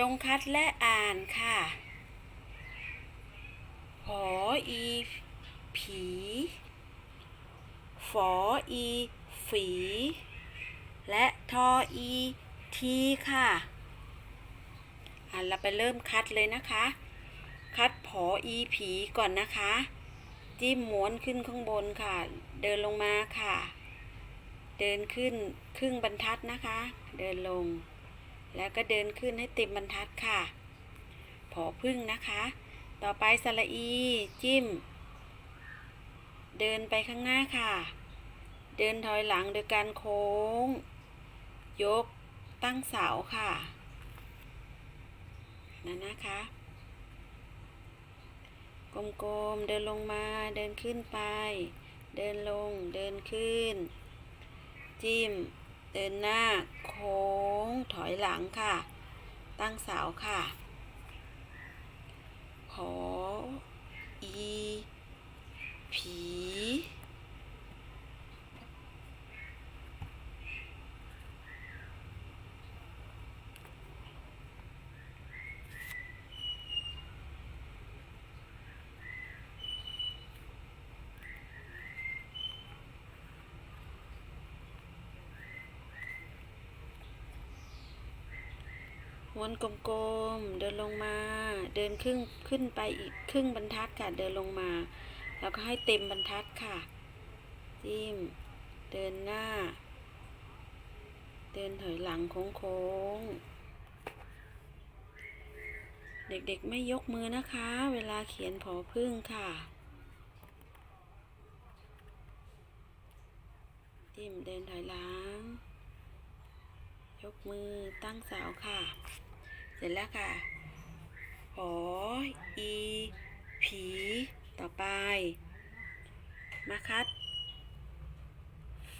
จงคัดและอ่านค่ะหออีผีฝออีฝี และทออีทีค่ะอะเราไปเริ่มคัดเลยนะคะ คัดผออีผีก่อนนะคะ จิ้มม้วนขึ้นข้างบนค่ะ เดินลงมาค่ะ เดินขึ้นครึ่งบรรทัดนะคะ เดินลง แล้วก็เดินขึ้นให้เต็มบรรทัดค่ะผอพึ่งนะคะ ต่อไปสระอี จิ้ม เดินไปข้างหน้าค่ะ เดินถอยหลังโดยการโค้ง ยกตั้งเสาค่ะนั่นนะคะกลมๆ เดินลงมา เดินขึ้นไป เดินลง เดินขึ้น จิ้ม เดินหน้าโค้งถอยหลังค่ะ ตั้งเสาค่ะขออี ผี วนกลมๆ เดินลงมา เดินครึ่งขึ้นไปอีกครึ่งบรรทัดค่ะ เดินลงมา แล้วก็ให้เต็มบรรทัดค่ะ จิ้ม เดินหน้า เดินถอยหลังโค้งๆ เด็กๆไม่ยกมือนะคะ เวลาเขียนผอพึ่งค่ะ จิ้ม เดินถอยหลัง ยกมือตั้งเสาค่ะ เสร็จแล้วค่ะหออีผีต่อไป มาคัด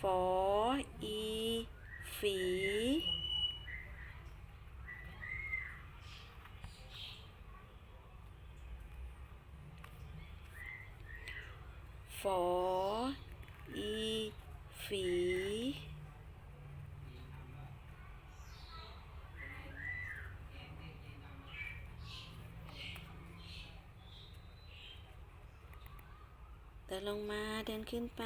ฝออีฝีฝออีฝี เดินลงมาเดินขึ้นไป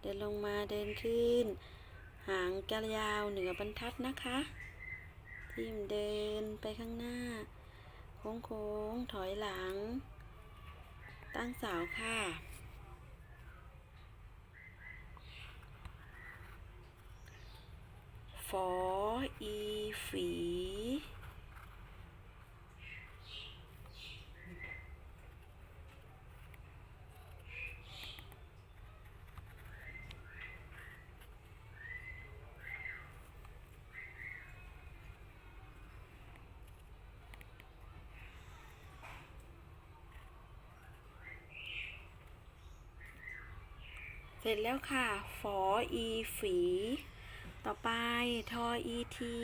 เดินลงมาเดินขึ้น หางกระยาวเหนือบรรทัดนะคะทิมเดินไปข้างหน้า โค้งโค้งๆถอยหลัง ตั้งเสาค่ะ ฝออีฝี ร็จแล้วค่ะ ฝออีฝี ต่อไปทออีที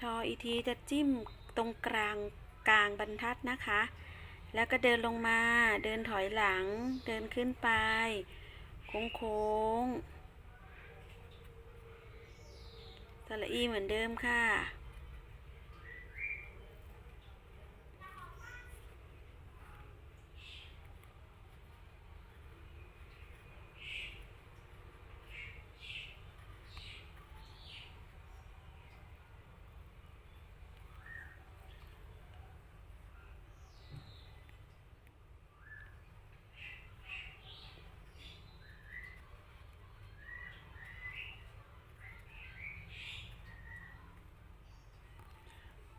ทออีทีจะจิ้มตรงกลางกลางบรรทัดนะคะ แล้วก็เดินลงมา เดินถอยหลัง เดินขึ้นไป โค้งโค้งสระอีเหมือนเดิมค่ะ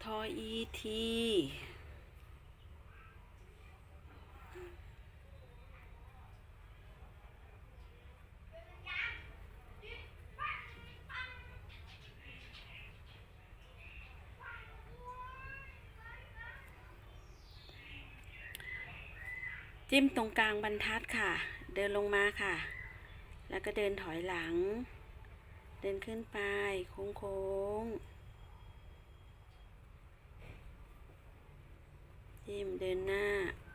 ท อีทีจิ้มตรงกลางบรรทัดค่ะ เดินลงมาค่ะ แล้วก็เดินถอยหลัง เดินขึ้นไป โค้งโค้งๆ ทิมเดินหน้า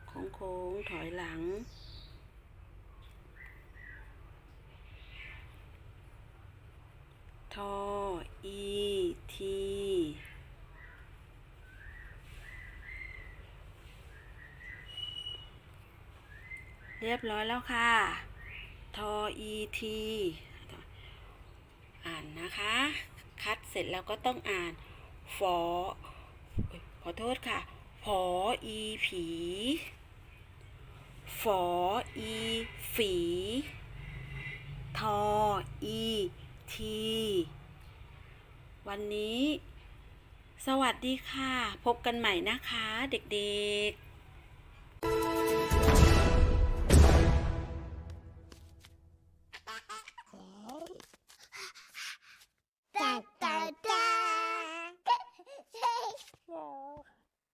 โค้งโค้งถอยหลัง ทอ อี ที เรียบร้อยแล้วค่ะ ทอ อี ที อ่านนะคะ คัดเสร็จแล้วก็ต้องอ่าน ฟอ ขอโทษค่ะ ผออีผี ฝออีฝี ทออีที วันนี้ สวัสดีค่ะ พบกันใหม่นะคะ เด็กๆ